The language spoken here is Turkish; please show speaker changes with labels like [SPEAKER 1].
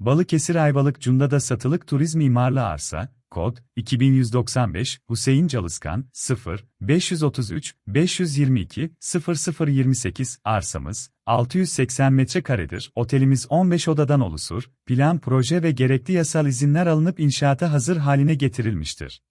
[SPEAKER 1] Balıkesir Ayvalık Cunda'da satılık turizm imarlı arsa, kod 2195 Hüseyin Çalışkan 0 533 522 0028 arsamız 680 metrekaredir. Otelimiz 15 odadan oluşur. Plan, proje ve gerekli yasal izinler alınıp inşaata hazır haline getirilmiştir.